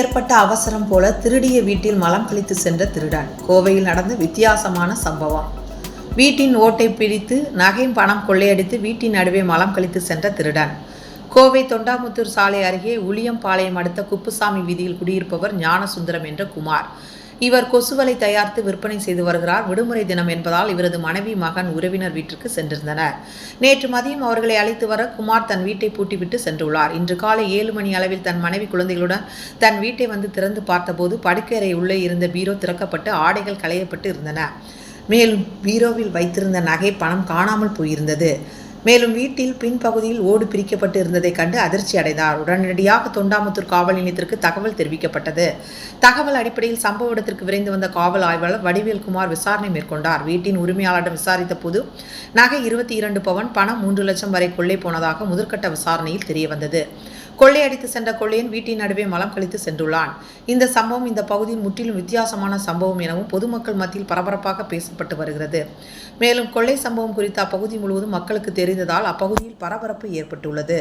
ஏற்பட்ட அவசரம் போல திருடிய வீட்டில் மலம் கழித்து சென்ற திருடன். கோவையில் நடந்த வித்தியாசமான சம்பவம். வீட்டின் ஓட்டை பிடித்து நகை பணம் கொள்ளையடித்து வீட்டின் நடுவே மலம் கழித்து சென்ற திருடன். கோவை தொண்டாமுத்தூர் சாலை அருகே உளியம்பாளையம் அடுத்த குப்புசாமி வீதியில் குடியிருப்பவர் ஞானசுந்தரம் என்ற குமார். இவர் கொசுவலை தயாரித்து விற்பனை செய்து வருகிறார். விடுமுறை தினம் என்பதால் இவரது மனைவி மகன் உறவினர் வீட்டிற்கு சென்றிருந்தனர். நேற்று மதியம் அவர்களை அழைத்து வர குமார் தன் வீட்டை பூட்டிவிட்டு சென்றுள்ளார். இன்று காலை ஏழு மணி அளவில் தன் மனைவி குழந்தைகளுடன் தன் வீட்டை வந்து திறந்து பார்த்தபோது படுக்கறை உள்ளே இருந்த பீரோ திறக்கப்பட்டு ஆடைகள் களையப்பட்டு இருந்தன. மேலும் பீரோவில் வைத்திருந்த நகை பணம் காணாமல் போயிருந்தது. மேலும் வீட்டில் பின்பகுதியில் ஓடு பிரிக்கப்பட்டு இருந்ததை கண்டு அதிர்ச்சி அடைந்தார். உடனடியாக தொண்டாமுத்தூர் காவல் நிலையத்திற்கு தகவல் தெரிவிக்கப்பட்டது. தகவல் அடிப்படையில் சம்பவ இடத்திற்கு விரைந்து வந்த காவல் ஆய்வாளர் வடிவேல்குமார் விசாரணை மேற்கொண்டார். வீட்டின் உரிமையாளரிடம் விசாரித்த போது நகை இருபத்தி இரண்டு பவன் பணம் மூன்று லட்சம் வரை கொள்ளை போனதாக முதற்கட்ட விசாரணையில் தெரியவந்தது. கொள்ளையடித்து சென்ற கொள்ளையன் வீட்டின் நடுவே மலம் கழித்து சென்றுள்ளான். இந்த சம்பவம் இந்த பகுதியில் முற்றிலும் வித்தியாசமான சம்பவம் எனவும் பொதுமக்கள் மத்தியில் பரபரப்பாக பேசப்பட்டு வருகிறது. மேலும் கொள்ளை சம்பவம் குறித்து அப்பகுதி முழுவதும் மக்களுக்கு தெரிந்ததால் அப்பகுதியில் பரபரப்பு ஏற்பட்டுள்ளது.